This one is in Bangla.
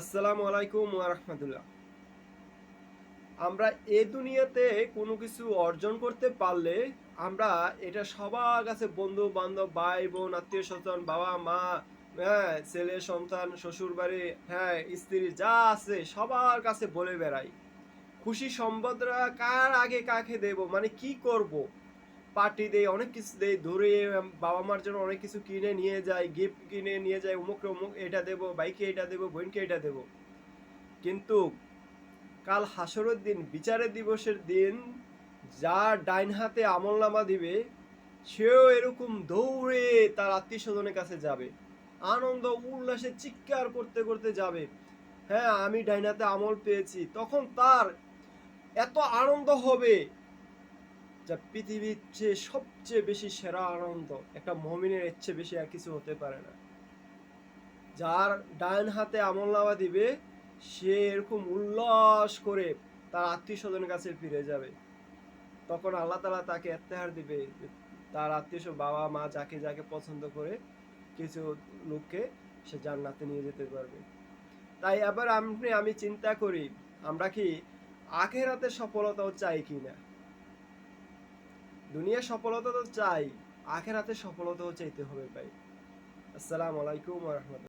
আসসালামু আলাইকুম রাহমাতুল্লাহ। আমরা এ দুনিয়াতে কোনো কিছু অর্জন করতে পারলে আমরা এটা সবার কাছে বন্ধু বান্ধব ভাই বোন আত্মীয় স্বজন বাবা মা হ্যাঁ ছেলে, সন্তান শ্বশুর বাড়ি হ্যাঁ স্ত্রী, যা আছে সবার কাছে বলে বেড়াই। খুশি সম্পদরা কার আগে কাকে দেব? মানে কি করব? পার্টি দেই অনেক কিছু দেই ধরে বাবা মার জন্য অনেক কিছু কিনে নিয়ে যায় গিফট কিনে নিয়ে যায় অমুককে অমুক এটা দেবো, বাইকে এটা দেবো, বোনকে এটা দেবো। কিন্তু কাল হাসরের দিন, বিচারের দিবসের দিন যার ডাইন হাতে আমল নামা দিবে, সেও এরকম দৌড়ে তার আত্মীয় স্বজনের কাছে যাবে। আনন্দ, উল্লাসে চিৎকার করতে করতে যাবে। হ্যাঁ আমি ডাইন হাতে আমল পেয়েছি। তখন তার এত আনন্দ হবে যা পৃথিবীর চেয়ে সবচেয়ে বেশি সেরা আনন্দ, একটা মমিনের চেয়ে বেশি আর কিছু হতে পারে না। যার ডান হাতে আমল নামা দিবে সে এরকম উল্লাস করে তার আত্মীয় স্বজনের কাছে ফিরে যাবে। তখন আল্লাহ তালা তাকে এত্তেহার দিবে তার আত্মীয় বাবা, মা যাকে যাকে পছন্দ করে কিছু লোককে সে জান্নাতে নিয়ে যেতে পারবে। তাই এবার আপনি, আমি চিন্তা করি, আমরা কি আখেরাতে সফলতাও চাই কি না দুনিয়ার সফলতা তো চাই আখের হাতে সফলতাও চাইতে হবে ভাই। আসসালামু আলাইকুম রহমতুল্লাহ।